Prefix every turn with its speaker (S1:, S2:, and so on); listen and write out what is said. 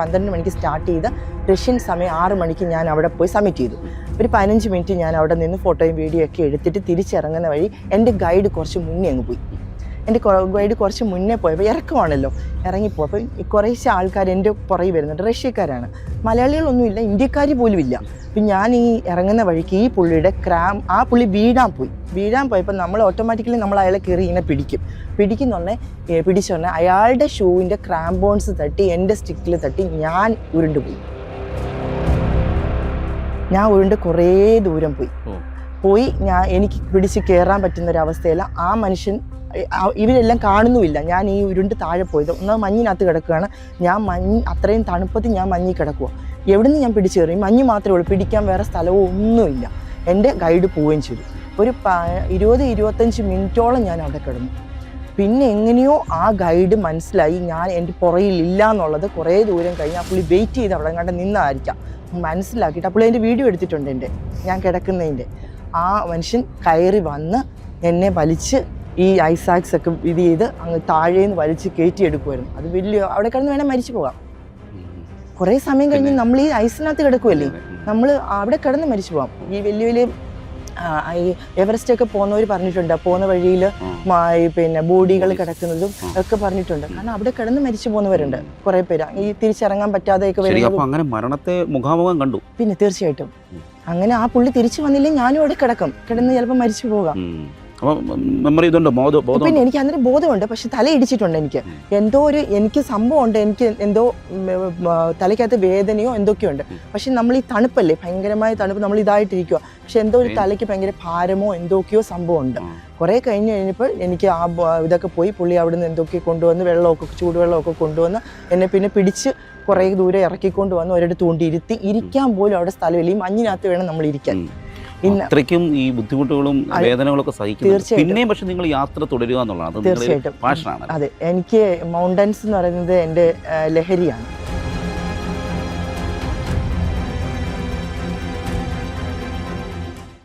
S1: പന്ത്രണ്ട് മണിക്ക് സ്റ്റാർട്ട് ചെയ്ത് റഷ്യൻ സമയം ആറ് മണിക്ക് ഞാൻ അവിടെ പോയി സബ്മിറ്റ് ചെയ്തു. ഒരു പതിനഞ്ച് മിനിറ്റ് ഞാൻ അവിടെ നിന്ന് ഫോട്ടോയും വീഡിയോ ഒക്കെ എടുത്തിട്ട് തിരിച്ചിറങ്ങുന്ന വഴി എന്റെ ഗൈഡ് കുറച്ച് മുന്നേ അങ്ങ് പോയി. എന്റെ ഗൈഡ് കുറച്ച് മുന്നേ പോയപ്പോൾ ഇറക്കമാണല്ലോ ഇറങ്ങിപ്പോയപ്പോൾ ഈ കുറേശ്ശെ ആൾക്കാർ എന്റെ പുറകെ വരുന്നുണ്ട്. റഷ്യക്കാരാണ്. മലയാളികളൊന്നുമില്ല ഇന്ത്യക്കാർ പോലും ഇല്ല. അപ്പം ഞാൻ ഈ ഇറങ്ങുന്ന വഴിക്ക് ഈ പുള്ളിയുടെ ക്രാം ആ പുള്ളി വീഴാൻ പോയി. വീഴാൻ പോയപ്പോൾ നമ്മൾ ഓട്ടോമാറ്റിക്കലി നമ്മൾ അയാളെ കയറി ഇങ്ങനെ പിടിക്കും. പിടിക്കുന്നുണ്ടെ പറഞ്ഞാൽ അയാളുടെ ഷൂവിന്റെ ക്രാംബോൺസ് തട്ടി എന്റെ സ്റ്റിക്കിൽ തട്ടി ഞാൻ ഉരുണ്ടുപോയി ഞാൻ ഉരുണ്ട് കുറേ ദൂരം പോയി. പോയി ഞാൻ എനിക്ക് പിടിച്ച് കയറാൻ പറ്റുന്ന ഒരു അവസ്ഥയല്ല. ആ മനുഷ്യൻ ഇവരെല്ലാം കാണുന്നുമില്ല. ഞാൻ ഈ ഉരുണ്ട് താഴെ പോയത്. ഒന്നാമത് മഞ്ഞിനകത്ത് കിടക്കുകയാണ്. ഞാൻ മഞ്ഞ് അത്രയും തണുപ്പത്തിൽ ഞാൻ മഞ്ഞിൽ കിടക്കുക എവിടുന്ന് ഞാൻ പിടിച്ചേറി മഞ്ഞ് മാത്രമേ ഉള്ളൂ. പിടിക്കാൻ വേറെ സ്ഥലവും ഒന്നുമില്ല. എന്റെ ഗൈഡ് പോവുകയും ചെയ്തു. ഒരു ഇരുപത് ഇരുപത്തഞ്ച് മിനിറ്റോളം ഞാൻ അവിടെ കിടന്നു. പിന്നെ എങ്ങനെയോ ആ ഗൈഡ് മനസ്സിലായി. ഞാൻ എന്റെ പുറയിൽ ഇല്ല എന്നുള്ളത് കുറേ ദൂരം കഴിഞ്ഞ് ആ പുള്ളി വെയിറ്റ് ചെയ്ത് അവിടെ കണ്ട് നിന്നായിരിക്കാം. മനസ്സിലാക്കിയിട്ട് അപ്പോൾ എന്റെ വീഡിയോ എടുത്തിട്ടുണ്ട് എന്റെ. ഞാൻ കിടക്കുന്നതിന്റെ. ആ മനുഷ്യൻ കയറി വന്ന് എന്നെ വലിച്ച് ഈ ഐസാക്സ് ഒക്കെ ഇത് ചെയ്ത് അങ്ങ് താഴേന്ന് വലിച്ച് കയറ്റിയെടുക്കുമായിരുന്നു അത് വലിയ അവിടെ കിടന്ന് വേണേൽ മരിച്ചു പോകാം. കുറേ സമയം കഴിഞ്ഞ് നമ്മൾ ഈ ഐസിനകത്ത് കിടക്കുമല്ലേ നമ്മൾ അവിടെ കിടന്ന് മരിച്ചു പോകാം. ഈ വലിയ വലിയ ഈ എവറസ്റ്റ് ഒക്കെ പോകുന്നവർ പറഞ്ഞിട്ടുണ്ട്. പോകുന്ന വഴിയിൽ പിന്നെ ബോഡികൾ കിടക്കുന്നതും ഒക്കെ പറഞ്ഞിട്ടുണ്ട്. കാരണം അവിടെ കിടന്ന് മരിച്ചു പോകുന്നവരുണ്ട് കുറെ പേര്. ഈ തിരിച്ചിറങ്ങാൻ പറ്റാതെയൊക്കെ
S2: അങ്ങനെ മരണത്തെ മുഖാമുഖം കണ്ടു?
S1: പിന്നെ തീർച്ചയായിട്ടും. അങ്ങനെ ആ പുള്ളി തിരിച്ചു വന്നില്ലെങ്കിൽ ഞാനും അവിടെ കിടക്കും. കിടന്ന് ചിലപ്പോൾ മരിച്ചു പോകാം.
S2: മെമ്മറി ഇതുണ്ട് ബോധ
S1: പിന്നെ എനിക്ക് അന്നേരം ബോധമുണ്ട് പക്ഷെ തല ഇടിച്ചിട്ടുണ്ട് എനിക്ക്. എന്തോ ഒരു എനിക്ക് സംഭവമുണ്ട് എനിക്ക് എന്തോ തലയ്ക്കകത്ത് വേദനയോ എന്തൊക്കെയുണ്ട്. പക്ഷെ നമ്മൾ ഈ തണുപ്പല്ലേ ഭയങ്കരമായ തണുപ്പ് നമ്മൾ ഇതായിട്ടിരിക്കുക പക്ഷെ എന്തോ ഒരു തലയ്ക്ക് ഭയങ്കര ഭാരമോ എന്തൊക്കെയോ സംഭവമുണ്ട്.
S2: ഉണ്ട്
S1: കുറേ കഴിഞ്ഞ് കഴിഞ്ഞപ്പോൾ എനിക്ക് ആ ഇതൊക്കെ പോയി പുള്ളി അവിടെ നിന്ന് എന്തൊക്കെ കൊണ്ടുവന്ന് വെള്ളമൊക്കെ ചൂടുവെള്ളമൊക്കെ കൊണ്ടുവന്ന് എന്നെ പിന്നെ പിടിച്ച് കുറേ ദൂരെ ഇറക്കിക്കൊണ്ട് വന്ന് ഒരിടത്ത് കൊണ്ടിരുത്തി ഇരിക്കാൻ പോലും അവിടെ സ്ഥലമില്ല. ഈ മഞ്ഞിനകത്ത് വേണം നമ്മൾ ഇരിക്കാൻ.
S2: അത്രയ്ക്കും ഈ ബുദ്ധിമുട്ടുകളും. വേദനകളൊക്കെ
S1: തീർച്ചയായിട്ടും.
S2: പിന്നെയും പക്ഷെ നിങ്ങൾ യാത്ര തുടരുക എന്നുള്ളതാണ്.
S1: തീർച്ചയായിട്ടും. അതെ. എനിക്ക് മൗണ്ടൻസ് എന്ന് പറയുന്നത് എന്റെ ലഹരിയാണ്.